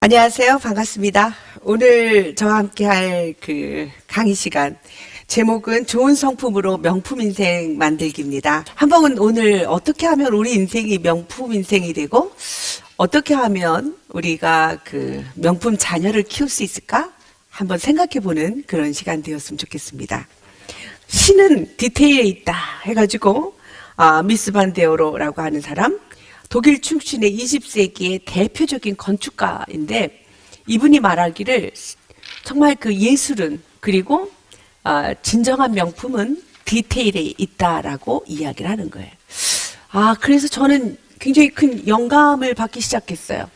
안녕하세요. 반갑습니다. 오늘 저와 함께 할 그 강의 시간. 제목은 좋은 성품으로 명품 인생 만들기입니다. 한번은 오늘 어떻게 하면 우리 인생이 명품 인생이 되고 어떻게 하면 우리가 그 명품 자녀를 키울 수 있을까? 한번 생각해 보는 그런 시간 되었으면 좋겠습니다. 신은 디테일에 있다 해가지고 아, 미스 반데오로라고 하는 사람 독일 출신의 20세기의 대표적인 건축가인데 이분이 말하기를 정말 그 예술은 그리고 아, 진정한 명품은 디테일에 있다라고 이야기를 하는 거예요. 아 그래서 저는 굉장히 큰 영감을 받기 시작했어요.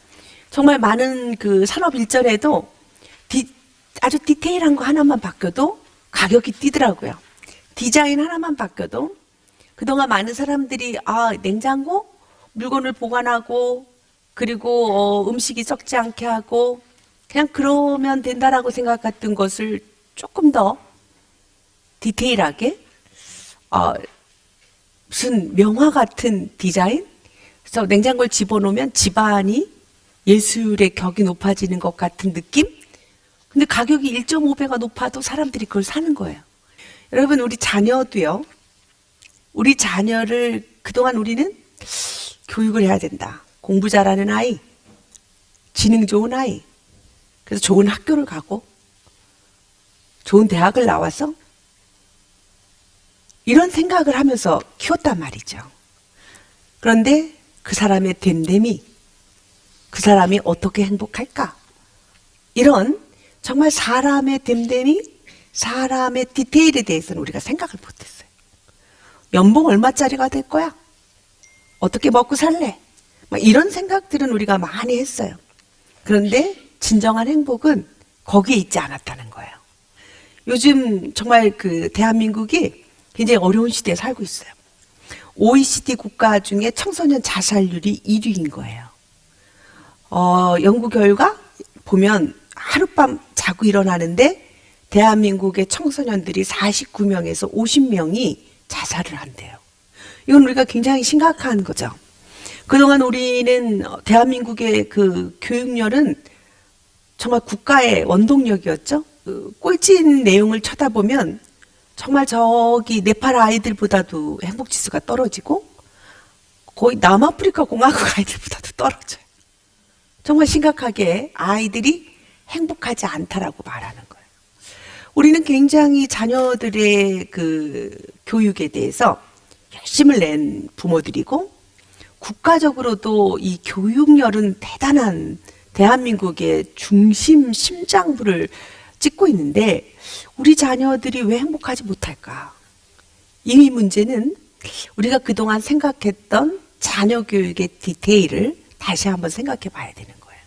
정말 많은 그 산업 일전에도 디- 아주 디테일한 거 하나만 바뀌어도 가격이 뛰더라고요. 디자인 하나만 바뀌어도 그동안 많은 사람들이 아 냉장고 물건을 보관하고 그리고 어, 음식이 썩지 않게 하고 그냥 그러면 된다라고 생각했던 것을 조금 더 디테일하게 어, 무슨 명화 같은 디자인 그래서 냉장고를 집어넣으면 집안이 예술의 격이 높아지는 것 같은 느낌 근데 가격이 1.5배가 높아도 사람들이 그걸 사는 거예요. 여러분 우리 자녀도요. 우리 자녀를 그동안 우리는 교육을 해야 된다. 공부 잘하는 아이, 지능 좋은 아이, 그래서 좋은 학교를 가고 좋은 대학을 나와서 이런 생각을 하면서 키웠단 말이죠. 그런데 그 사람의 됨됨이, 그 사람이 어떻게 행복할까? 이런 정말 사람의 됨됨이, 사람의 디테일에 대해서는 우리가 생각을 못했어요. 연봉 얼마짜리가 될 거야? 어떻게 먹고 살래? 막 이런 생각들은 우리가 많이 했어요. 그런데 진정한 행복은 거기에 있지 않았다는 거예요. 요즘 정말 그 대한민국이 굉장히 어려운 시대에 살고 있어요. OECD 국가 중에 청소년 자살률이 1위인 거예요. 어, 연구 결과 보면 하룻밤 자고 일어나는데 대한민국의 청소년들이 49명에서 50명이 자살을 한대요. 이건 우리가 굉장히 심각한 거죠. 그동안 우리는 어, 대한민국의 그 교육열은 정말 국가의 원동력이었죠. 그 꼴찌인 내용을 쳐다보면 정말 저기 네팔 아이들보다도 행복 지수가 떨어지고 거의 남아프리카 공화국 아이들보다도 떨어져요. 정말 심각하게 아이들이 행복하지 않다라고 말하는 거예요. 우리는 굉장히 자녀들의 그 교육에 대해서 열심을 낸 부모들이고 국가적으로도 이 교육열은 대단한 대한민국의 중심 심장부를 찍고 있는데 우리 자녀들이 왜 행복하지 못할까? 이 문제는 우리가 그동안 생각했던 자녀 교육의 디테일을 다시 한번 생각해 봐야 되는 거예요.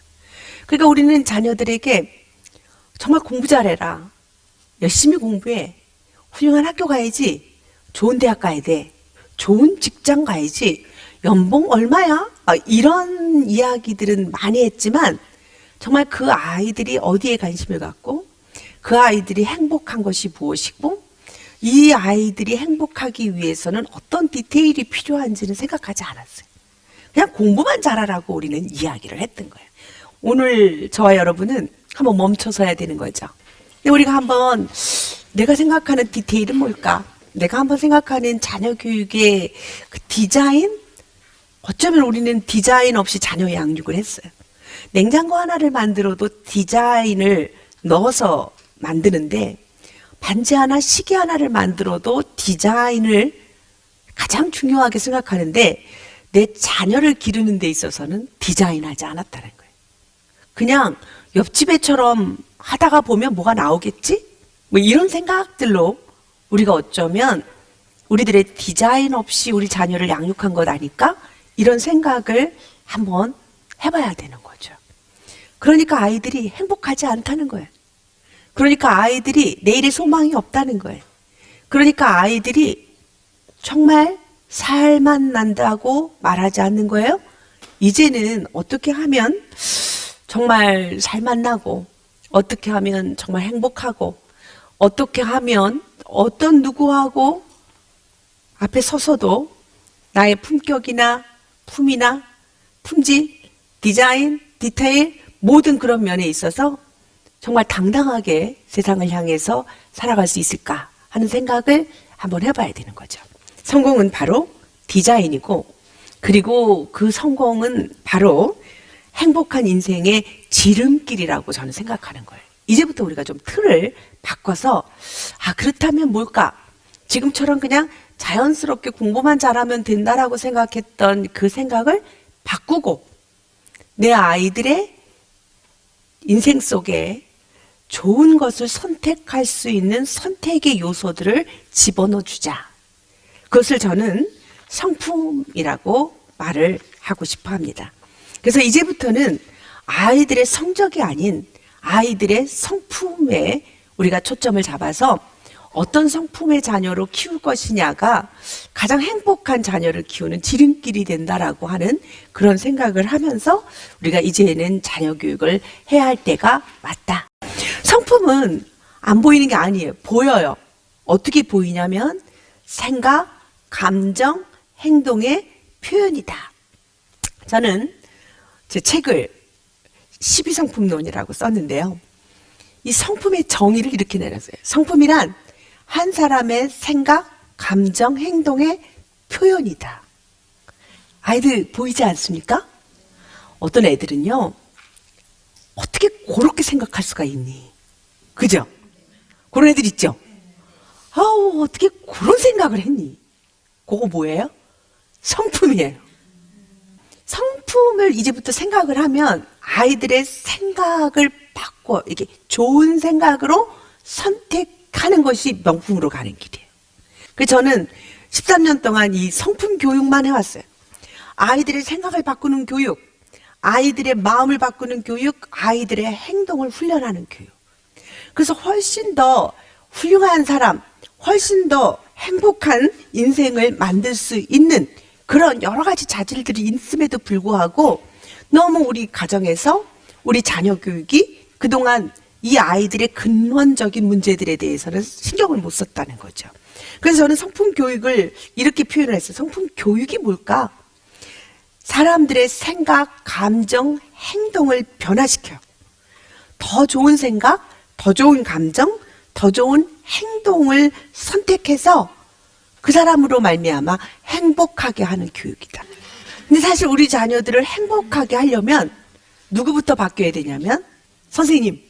그러니까 우리는 자녀들에게 정말 공부 잘해라. 열심히 공부해. 훌륭한 학교 가야지. 좋은 대학 가야 돼. 좋은 직장 가야지. 연봉 얼마야? 아, 이런 이야기들은 많이 했지만 정말 그 아이들이 어디에 관심을 갖고 그 아이들이 행복한 것이 무엇이고 이 아이들이 행복하기 위해서는 어떤 디테일이 필요한지는 생각하지 않았어요. 그냥 공부만 잘하라고 우리는 이야기를 했던 거예요. 오늘 저와 여러분은 한번 멈춰서야 되는 거죠. 우리가 한번 내가 생각하는 디테일은 뭘까? 내가 한번 생각하는 자녀 교육의 그 디자인? 어쩌면 우리는 디자인 없이 자녀 양육을 했어요. 냉장고 하나를 만들어도 디자인을 넣어서 만드는데 반지 하나, 시계 하나를 만들어도 디자인을 가장 중요하게 생각하는데 내 자녀를 기르는 데 있어서는 디자인하지 않았다는 거예요. 그냥 옆집 애처럼 하다가 보면 뭐가 나오겠지? 뭐 이런 생각들로 우리가 어쩌면 우리들의 디자인 없이 우리 자녀를 양육한 것 아닐까? 이런 생각을 한번 해봐야 되는 거죠. 그러니까 아이들이 행복하지 않다는 거예요. 그러니까 아이들이 내일의 소망이 없다는 거예요. 그러니까 아이들이 정말 살만 난다고 말하지 않는 거예요. 이제는 어떻게 하면 정말 살만 나고 어떻게 하면 정말 행복하고 어떻게 하면 어떤 누구하고 앞에 서서도 나의 품격이나 품이나 품질, 디자인, 디테일 모든 그런 면에 있어서 정말 당당하게 세상을 향해서 살아갈 수 있을까 하는 생각을 한번 해봐야 되는 거죠. 성공은 바로 디자인이고, 그리고 그 성공은 바로 행복한 인생의 지름길이라고 저는 생각하는 거예요. 이제부터 우리가 좀 틀을 바꿔서, 아, 그렇다면 뭘까? 지금처럼 그냥 자연스럽게 공부만 잘하면 된다라고 생각했던 그 생각을 바꾸고, 내 아이들의 인생 속에 좋은 것을 선택할 수 있는 선택의 요소들을 집어넣어 주자. 그것을 저는 성품이라고 말을 하고 싶어 합니다. 그래서 이제부터는 아이들의 성적이 아닌 아이들의 성품에 우리가 초점을 잡아서 어떤 성품의 자녀로 키울 것이냐가 가장 행복한 자녀를 키우는 지름길이 된다라고 하는 그런 생각을 하면서 우리가 이제는 자녀 교육을 해야 할 때가 맞다. 성품은 안 보이는 게 아니에요. 보여요. 어떻게 보이냐면 생각, 감정, 행동의 표현이다. 저는 제 책을 12성품론이라고 썼는데요. 이 성품의 정의를 이렇게 내렸어요. 성품이란 한 사람의 생각, 감정, 행동의 표현이다. 아이들 보이지 않습니까? 어떤 애들은요, 어떻게 그렇게 생각할 수가 있니? 그죠? 그런 애들 있죠? 아우, 어떻게 그런 생각을 했니? 그거 뭐예요? 성품이에요. 성품을 이제부터 생각을 하면 아이들의 생각을 바꿔, 이게 좋은 생각으로 선택하는 것이 명품으로 가는 길이에요. 그래서 저는 13년 동안 이 성품 교육만 해왔어요. 아이들의 생각을 바꾸는 교육, 아이들의 마음을 바꾸는 교육, 아이들의 행동을 훈련하는 교육. 그래서 훨씬 더 훌륭한 사람, 훨씬 더 행복한 인생을 만들 수 있는 그런 여러 가지 자질들이 있음에도 불구하고 너무 우리 가정에서 우리 자녀 교육이 그동안 이 아이들의 근원적인 문제들에 대해서는 신경을 못 썼다는 거죠. 그래서 저는 성품 교육을 이렇게 표현을 했어요. 성품 교육이 뭘까? 사람들의 생각, 감정, 행동을 변화시켜요. 더 좋은 생각, 더 좋은 감정, 더 좋은 행동을 선택해서 그 사람으로 말미암아 행복하게 하는 교육이다. 근데 사실 우리 자녀들을 행복하게 하려면 누구부터 바뀌어야 되냐면 선생님.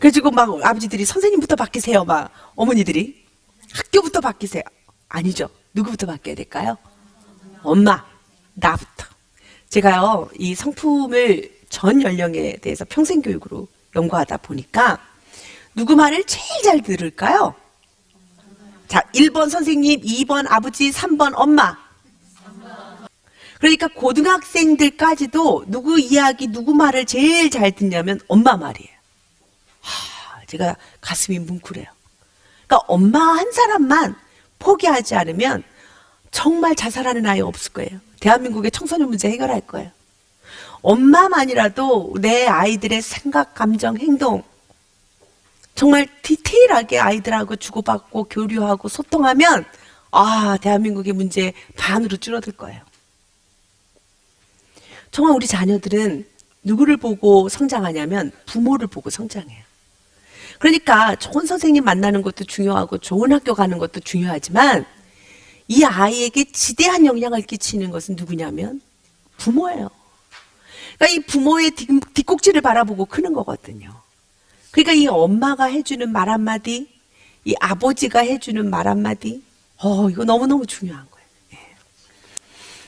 그래가지고 막 아버지들이 선생님부터 바뀌세요. 막 어머니들이 학교부터 바뀌세요. 아니죠. 누구부터 바뀌어야 될까요? 엄마, 나부터. 제가요 이 성품을 전 연령에 대해서 평생 교육으로 연구하다 보니까 누구 말을 제일 잘 들을까요? 자, 1번 선생님, 2번 아버지, 3번 엄마. 그러니까 고등학생들까지도 누구 이야기, 누구 말을 제일 잘 듣냐면 엄마 말이에요. 하, 제가 가슴이 뭉클해요. 그러니까 엄마 한 사람만 포기하지 않으면 정말 자살하는 아이 없을 거예요. 대한민국의 청소년 문제 해결할 거예요. 엄마만이라도 내 아이들의 생각, 감정, 행동, 정말 디테일하게 아이들하고 주고받고 교류하고 소통하면 아 대한민국의 문제 반으로 줄어들 거예요. 정말 우리 자녀들은 누구를 보고 성장하냐면 부모를 보고 성장해요. 그러니까 좋은 선생님 만나는 것도 중요하고 좋은 학교 가는 것도 중요하지만 이 아이에게 지대한 영향을 끼치는 것은 누구냐면 부모예요. 그러니까 이 부모의 뒷- 뒷꼭지를 바라보고 크는 거거든요. 그러니까 이 엄마가 해주는 말 한마디, 이 아버지가 해주는 말 한마디, 어, 이거 너무너무 중요한 거예요. 예.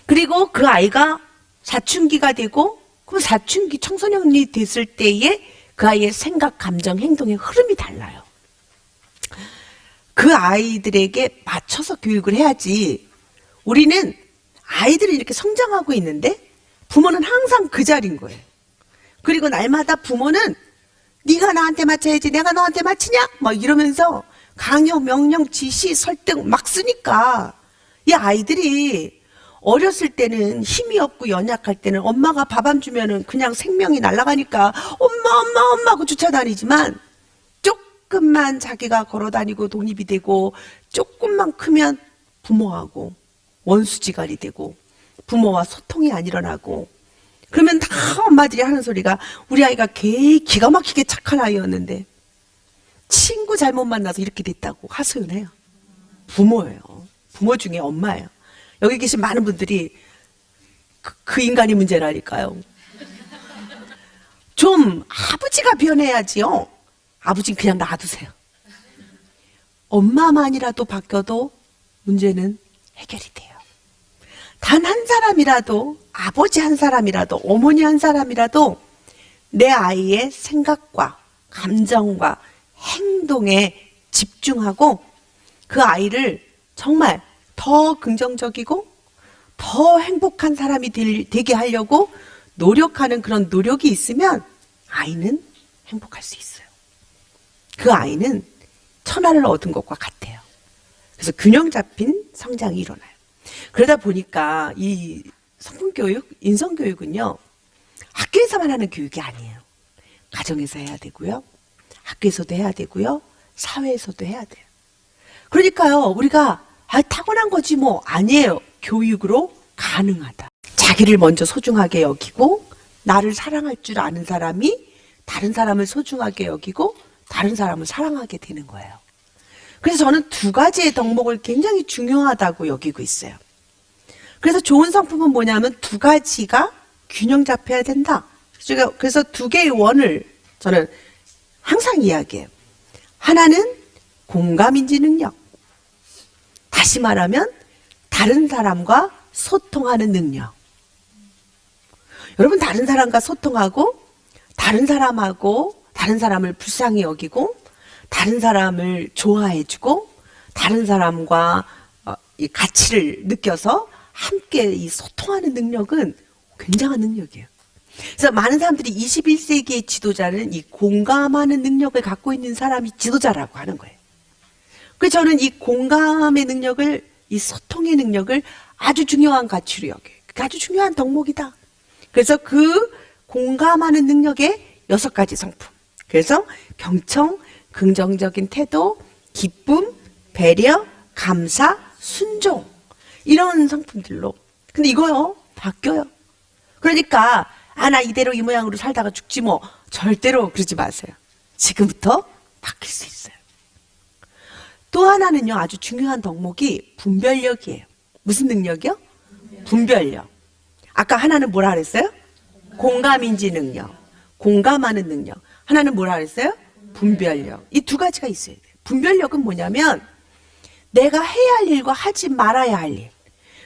그리고 그 아이가 사춘기가 되고, 그럼 사춘기 청소년이 됐을 때에 그 아이의 생각, 감정, 행동의 흐름이 달라요. 그 아이들에게 맞춰서 교육을 해야지. 우리는 아이들이 이렇게 성장하고 있는데 부모는 항상 그 자리인 거예요. 그리고 날마다 부모는 네가 나한테 맞춰야지 내가 너한테 맞히냐? 막 이러면서 강요, 명령, 지시, 설득 막 쓰니까 이 아이들이 어렸을 때는 힘이 없고 연약할 때는 엄마가 밥 안 주면은 그냥 생명이 날아가니까 엄마 엄마 엄마 하고 쫓아다니지만 조금만 자기가 걸어 다니고 독립이 되고 조금만 크면 부모하고 원수지간이 되고 부모와 소통이 안 일어나고 그러면 다 엄마들이 하는 소리가 우리 아이가 개 기가 막히게 착한 아이였는데 친구 잘못 만나서 이렇게 됐다고 하소연해요. 부모예요. 부모 중에 엄마예요. 여기 계신 많은 분들이 그, 그 인간이 문제라니까요. 좀 아버지가 변해야지요. 아버지는 그냥 놔두세요. 엄마만이라도 바뀌어도 문제는 해결이 돼요. 단 한 사람이라도, 아버지 한 사람이라도, 어머니 한 사람이라도 내 아이의 생각과 감정과 행동에 집중하고 그 아이를 정말 더 긍정적이고 더 행복한 사람이 될- 되게 하려고 노력하는 그런 노력이 있으면 아이는 행복할 수 있어요. 그 아이는 천하를 얻은 것과 같아요. 그래서 균형 잡힌 성장이 일어나요. 그러다 보니까 이 성품교육, 인성교육은요, 학교에서만 하는 교육이 아니에요. 가정에서 해야 되고요. 학교에서도 해야 되고요. 사회에서도 해야 돼요. 그러니까요, 우리가 아, 타고난 거지 뭐 아니에요. 교육으로 가능하다. 자기를 먼저 소중하게 여기고 나를 사랑할 줄 아는 사람이 다른 사람을 소중하게 여기고 다른 사람을 사랑하게 되는 거예요. 그래서 저는 두 가지의 덕목을 굉장히 중요하다고 여기고 있어요. 그래서 좋은 성품은 뭐냐면 두 가지가 균형 잡혀야 된다. 그래서 두 개의 원을 저는 항상 이야기해요. 하나는 공감인지 능력. 다시 말하면 다른 사람과 소통하는 능력. 여러분 다른 사람과 소통하고 다른 사람하고 다른 사람을 불쌍히 여기고 다른 사람을 좋아해주고 다른 사람과 어, 이 가치를 느껴서 함께 이 소통하는 능력은 굉장한 능력이에요. 그래서 많은 사람들이 21세기의 지도자는 이 공감하는 능력을 갖고 있는 사람이 지도자라고 하는 거예요. 그래서 저는 이 공감의 능력을, 이 소통의 능력을 아주 중요한 가치로 여겨요. 아주 중요한 덕목이다. 그래서 그 공감하는 능력의 여섯 가지 성품. 그래서 경청, 긍정적인 태도, 기쁨, 배려, 감사, 순종. 이런 성품들로. 근데 이거요, 바뀌어요. 그러니까, 아, 나 이대로 이 모양으로 살다가 죽지 뭐. 절대로 그러지 마세요. 지금부터 바뀔 수 있어요. 또 하나는요, 아주 중요한 덕목이 분별력이에요. 무슨 능력이요? 분별력. 아까 하나는 뭐라 그랬어요? 공감인지 능력. 공감하는 능력. 하나는 뭐라 그랬어요? 분별력. 이 두 가지가 있어야 돼요. 분별력은 뭐냐면 내가 해야 할 일과 하지 말아야 할 일.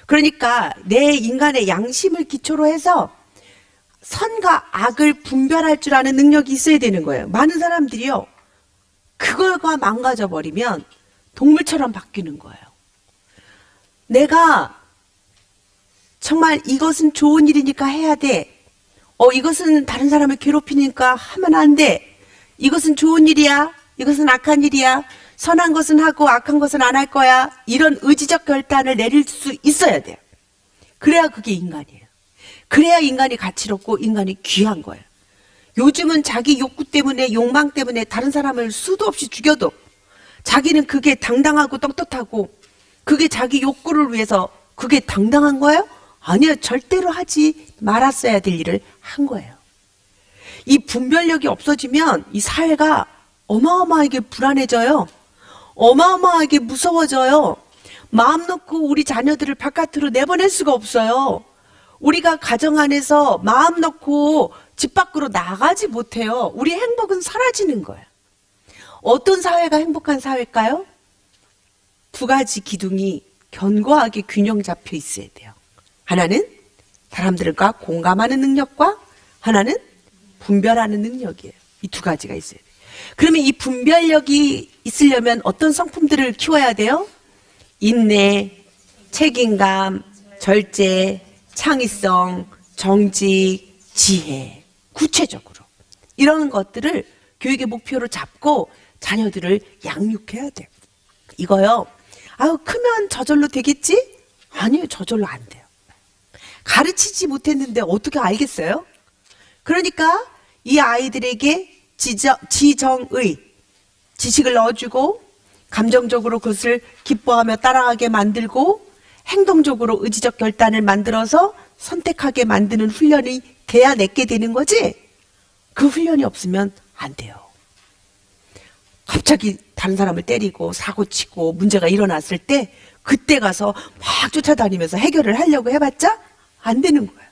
그러니까 내 인간의 양심을 기초로 해서 선과 악을 분별할 줄 아는 능력이 있어야 되는 거예요. 많은 사람들이요. 그걸과 망가져 버리면 동물처럼 바뀌는 거예요. 내가 정말 이것은 좋은 일이니까 해야 돼. 어, 이것은 다른 사람을 괴롭히니까 하면 안 돼. 이것은 좋은 일이야. 이것은 악한 일이야. 선한 것은 하고 악한 것은 안 할 거야. 이런 의지적 결단을 내릴 수 있어야 돼요. 그래야 그게 인간이에요. 그래야 인간이 가치롭고 인간이 귀한 거예요. 요즘은 자기 욕구 때문에 욕망 때문에 다른 사람을 수도 없이 죽여도 자기는 그게 당당하고 떳떳하고 그게 자기 욕구를 위해서 그게 당당한 거예요? 아니요. 절대로 하지 말았어야 될 일을 한 거예요. 이 분별력이 없어지면 이 사회가 어마어마하게 불안해져요. 어마어마하게 무서워져요. 마음 놓고 우리 자녀들을 바깥으로 내보낼 수가 없어요. 우리가 가정 안에서 마음 놓고 집 밖으로 나가지 못해요. 우리 행복은 사라지는 거예요. 어떤 사회가 행복한 사회일까요? 두 가지 기둥이 견고하게 균형 잡혀 있어야 돼요. 하나는 사람들과 공감하는 능력과 하나는 분별하는 능력이에요. 이 두 가지가 있어야 돼요. 그러면 이 분별력이 있으려면 어떤 성품들을 키워야 돼요? 인내, 책임감, 절제, 창의성, 정직, 지혜. 구체적으로. 이런 것들을 교육의 목표로 잡고 자녀들을 양육해야 돼요. 이거요. 아유, 크면 저절로 되겠지? 아니요, 저절로 안 돼요. 가르치지 못했는데 어떻게 알겠어요? 그러니까 이 아이들에게 지정, 지정 의 지식을 넣어주고 감정적으로 그것을 기뻐하며 따라가게 만들고 행동적으로 의지적 결단을 만들어서 선택하게 만드는 훈련이 돼야 내게 되는 거지? 그 훈련이 없으면 안 돼요. 갑자기 다른 사람을 때리고 사고 치고 문제가 일어났을 때 그때 가서 막 쫓아다니면서 해결을 하려고 해봤자 안 되는 거예요.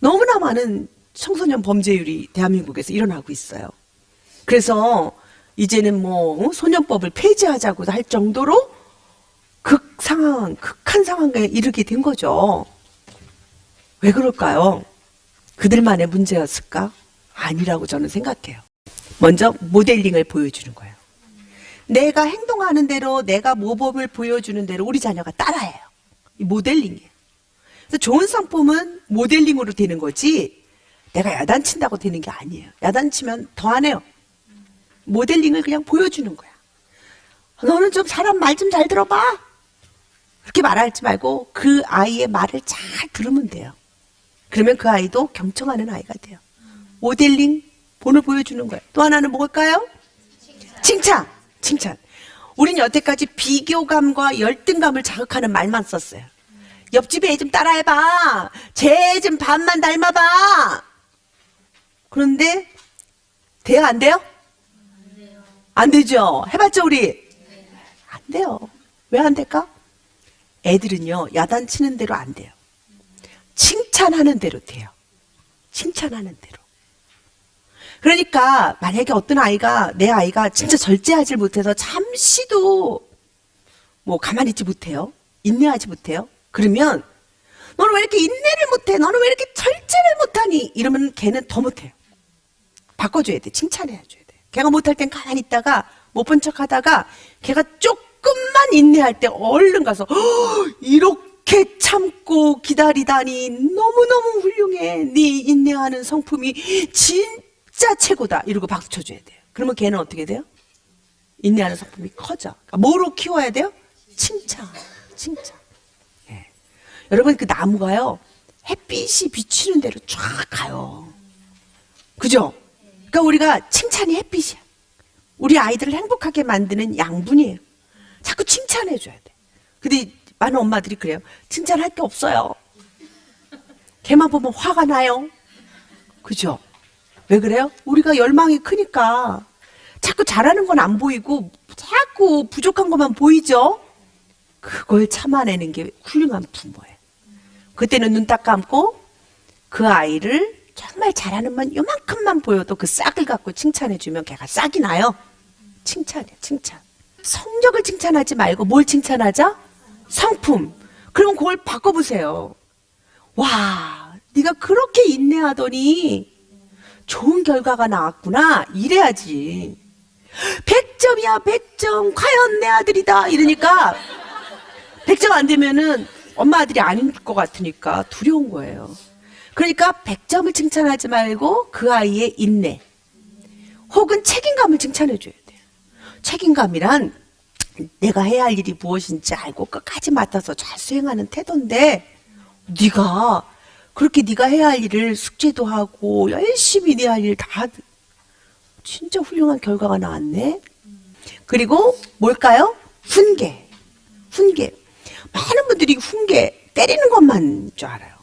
너무나 많은 청소년 범죄율이 대한민국에서 일어나고 있어요. 그래서 이제는 뭐 어, 소년법을 폐지하자고 할 정도로 극 상황, 극한 상황에 이르게 된 거죠. 왜 그럴까요? 그들만의 문제였을까? 아니라고 저는 생각해요. 먼저 모델링을 보여주는 거예요. 내가 행동하는 대로 내가 모범을 보여주는 대로 우리 자녀가 따라해요. 이 모델링이에요. 그래서 좋은 상품은 모델링으로 되는 거지 내가 야단친다고 되는 게 아니에요. 야단치면 더 안 해요. 모델링을 그냥 보여주는 거야. 너는 좀 사람 말 좀 잘 들어봐. 그렇게 말하지 말고 그 아이의 말을 잘 들으면 돼요. 그러면 그 아이도 경청하는 아이가 돼요. 모델링 본을 보여주는 거예요. 또 하나는 뭘까요? 칭찬. 칭찬. 우린 여태까지 비교감과 열등감을 자극하는 말만 썼어요. 옆집 애좀 따라해봐. 쟤 좀 반만 닮아봐. 그런데 돼요 안 돼요? 안 되죠. 해봤죠 우리? 안 돼요. 왜 안 될까? 애들은요 야단치는 대로 안 돼요. 칭찬하는 대로 돼요. 칭찬하는 대로. 그러니까 만약에 어떤 아이가 내 아이가 진짜 절제하지 못해서 잠시도 뭐 가만히 있지 못해요. 인내하지 못해요. 그러면 너는 왜 이렇게 인내를 못해? 너는 왜 이렇게 절제를 못하니? 이러면 걔는 더 못해요. 바꿔줘야 돼. 칭찬해줘야 돼. 걔가 못할 땐 가만히 있다가 못 본 척 하다가 걔가 조금만 인내할 때 얼른 가서 "허, 이렇게 참고 기다리다니 너무너무 훌륭해. 네 인내하는 성품이 진짜 최고다. 이러고 박수 쳐줘야 돼요. 그러면 걔는 어떻게 돼요? 인내하는 성품이 커져. 그러니까 뭐로 키워야 돼요? 칭찬. 칭찬. 예. 여러분 그 나무가요. 햇빛이 비치는 대로 쫙 가요. 그죠? 그러니까 우리가 칭찬이 햇빛이야. 우리 아이들을 행복하게 만드는 양분이에요. 자꾸 칭찬해줘야 돼. 근데 많은 엄마들이 그래요. 칭찬할 게 없어요. 걔만 보면 화가 나요. 그죠? 왜 그래요? 우리가 열망이 크니까 자꾸 잘하는 건 안 보이고 자꾸 부족한 것만 보이죠? 그걸 참아내는 게 훌륭한 부모예요. 그때는 눈 딱 감고 그 아이를 정말 잘하는 만 요만큼만 보여도 그 싹을 갖고 칭찬해주면 걔가 싹이 나요. 칭찬이야, 칭찬. 성적을 칭찬하지 말고 뭘 칭찬하자? 성품. 그러면 그걸 바꿔보세요. 와, 네가 그렇게 인내하더니 좋은 결과가 나왔구나. 이래야지. 100점이야, 100점. 과연 내 아들이다. 이러니까 100점 안 되면은 엄마 아들이 아닌 것 같으니까 두려운 거예요. 그러니까 100점을 칭찬하지 말고 그 아이의 인내 혹은 책임감을 칭찬해 줘야 돼요. 책임감이란 내가 해야 할 일이 무엇인지 알고 끝까지 맡아서 잘 수행하는 태도인데 네가 그렇게 네가 해야 할 일을 숙제도 하고 열심히 네 할 일 다 진짜 훌륭한 결과가 나왔네. 그리고 뭘까요? 훈계. 훈계. 많은 분들이 훈계 때리는 것만 줄 알아요.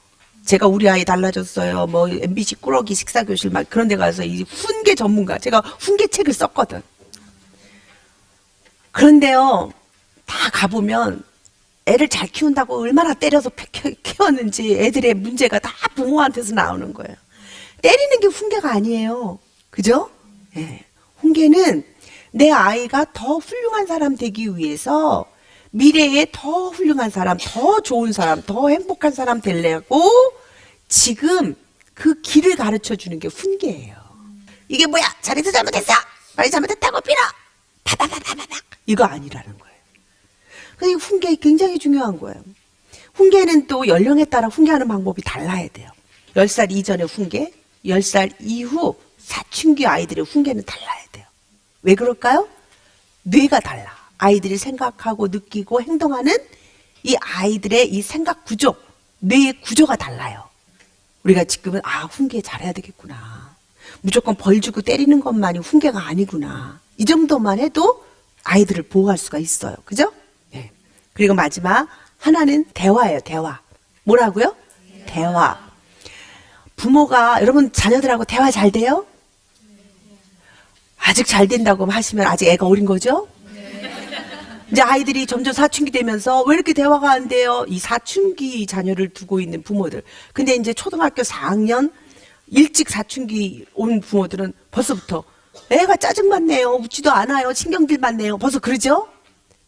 제가 우리 아이 달라졌어요. 뭐 MBC 꾸러기 식사 교실 막 그런 데 가서 이 훈계 전문가 제가 훈계 책을 썼거든. 그런데요. 다 가보면 애를 잘 키운다고 얼마나 때려서 키- 키웠는지 애들의 문제가 다 부모한테서 나오는 거예요. 때리는 게 훈계가 아니에요. 그죠? 예. 훈계는 내 아이가 더 훌륭한 사람 되기 위해서 미래에 더 훌륭한 사람, 더 좋은 사람, 더 행복한 사람 되려고 지금 그 길을 가르쳐 주는 게 훈계예요. 이게 뭐야? 잘해서 잘못했어. 말이 잘못했다고 빌어. 파파파파파파. 이거 아니라는 거예요. 이 훈계 굉장히 중요한 거예요. 훈계는 또 연령에 따라 훈계하는 방법이 달라야 돼요. 10살 이전의 훈계, 10살 이후 사춘기 아이들의 훈계는 달라야 돼요. 왜 그럴까요? 뇌가 달라. 아이들이 생각하고 느끼고 행동하는 이 아이들의 이 생각 구조, 뇌의 구조가 달라요. 우리가 지금은 아 훈계 잘해야 되겠구나. 무조건 벌 주고 때리는 것만이 훈계가 아니구나. 이 정도만 해도 아이들을 보호할 수가 있어요. 그죠? 네. 그리고 마지막 하나는 대화예요. 대화. 뭐라고요? 대화. 부모가 여러분 자녀들하고 대화 잘 돼요? 아직 잘 된다고 하시면 아직 애가 어린 거죠? 이제 아이들이 점점 사춘기 되면서 왜 이렇게 대화가 안 돼요? 이 사춘기 자녀를 두고 있는 부모들. 근데 이제 초등학교 4학년 일찍 사춘기 온 부모들은 벌써부터 애가 짜증받네요. 웃지도 않아요. 신경질 받네요. 벌써 그러죠?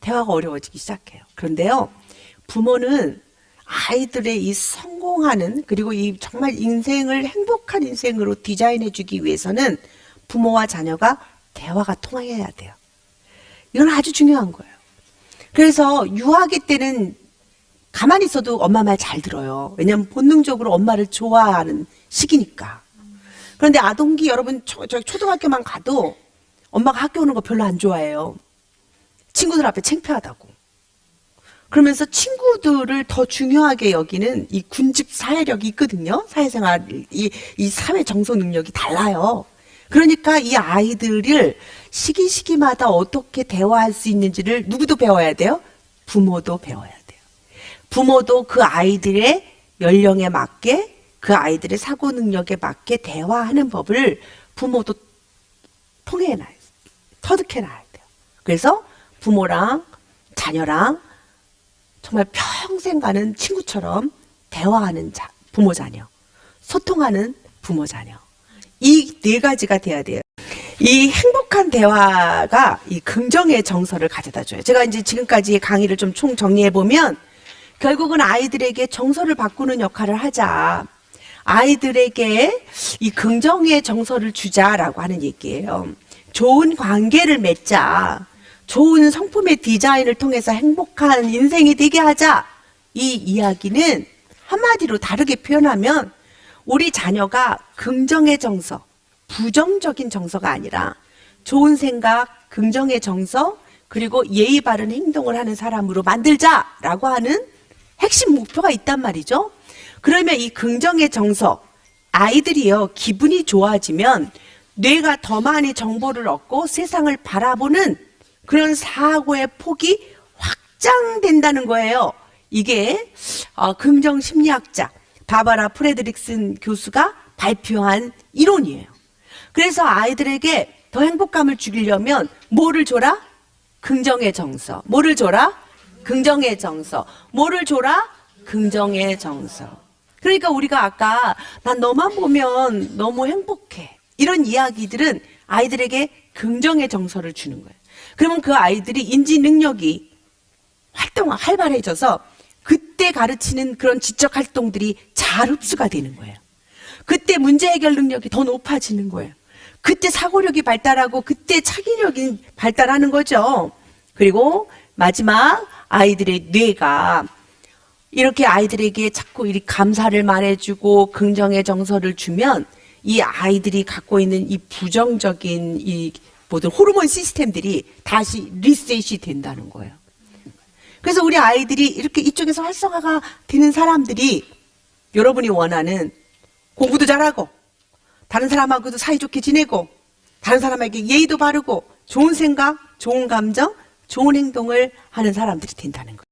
대화가 어려워지기 시작해요. 그런데요, 부모는 아이들의 이 성공하는 그리고 이 정말 인생을 행복한 인생으로 디자인해 주기 위해서는 부모와 자녀가 대화가 통해야 돼요. 이건 아주 중요한 거예요. 그래서 유아기 때는 가만히 있어도 엄마 말 잘 들어요. 왜냐하면 본능적으로 엄마를 좋아하는 시기니까. 그런데 아동기 여러분 초, 저 초등학교만 가도 엄마가 학교 오는 거 별로 안 좋아해요. 친구들 앞에 창피하다고. 그러면서 친구들을 더 중요하게 여기는 이 군집 사회력이 있거든요. 사회생활, 이, 이 사회 정서 능력이 달라요. 그러니까 이 아이들을 시기 시기마다 어떻게 대화할 수 있는지를 누구도 배워야 돼요? 부모도 배워야 돼요. 부모도 그 아이들의 연령에 맞게 그 아이들의 사고 능력에 맞게 대화하는 법을 부모도 통해 놔야 돼요. 터득해 놔야 돼요. 그래서 부모랑 자녀랑 정말 평생 가는 친구처럼 대화하는 자, 부모 자녀, 소통하는 부모 자녀. 이 네 가지가 돼야 돼요. 이 행복한 대화가 이 긍정의 정서를 가져다 줘요. 제가 이제 지금까지 강의를 좀 총 정리해 보면 결국은 아이들에게 정서를 바꾸는 역할을 하자. 아이들에게 이 긍정의 정서를 주자라고 하는 얘기예요. 좋은 관계를 맺자. 좋은 성품의 디자인을 통해서 행복한 인생이 되게 하자. 이 이야기는 한마디로 다르게 표현하면 우리 자녀가 긍정의 정서, 부정적인 정서가 아니라 좋은 생각, 긍정의 정서, 그리고 예의 바른 행동을 하는 사람으로 만들자라고 하는 핵심 목표가 있단 말이죠. 그러면 이 긍정의 정서, 아이들이요, 기분이 좋아지면 뇌가 더 많이 정보를 얻고 세상을 바라보는 그런 사고의 폭이 확장된다는 거예요. 이게 어, 긍정 심리학자 바바라 프레드릭슨 교수가 발표한 이론이에요. 그래서 아이들에게 더 행복감을 주려면 뭐를 줘라? 긍정의 정서. 뭐를 줘라? 긍정의 정서. 뭐를 줘라? 긍정의 정서. 그러니까 우리가 아까 난 너만 보면 너무 행복해. 이런 이야기들은 아이들에게 긍정의 정서를 주는 거예요. 그러면 그 아이들이 인지 능력이 활동 활발해져서 그때 가르치는 그런 지적 활동들이 잘 흡수가 되는 거예요. 그때 문제 해결 능력이 더 높아지는 거예요. 그때 사고력이 발달하고 그때 차기력이 발달하는 거죠. 그리고 마지막 아이들의 뇌가 이렇게 아이들에게 자꾸 이 감사를 말해주고 긍정의 정서를 주면 이 아이들이 갖고 있는 이 부정적인 이 모든 호르몬 시스템들이 다시 리셋이 된다는 거예요. 그래서 우리 아이들이 이렇게 이쪽에서 활성화가 되는 사람들이 여러분이 원하는 공부도 잘하고 다른 사람하고도 사이좋게 지내고 다른 사람에게 예의도 바르고 좋은 생각, 좋은 감정, 좋은 행동을 하는 사람들이 된다는 거예요.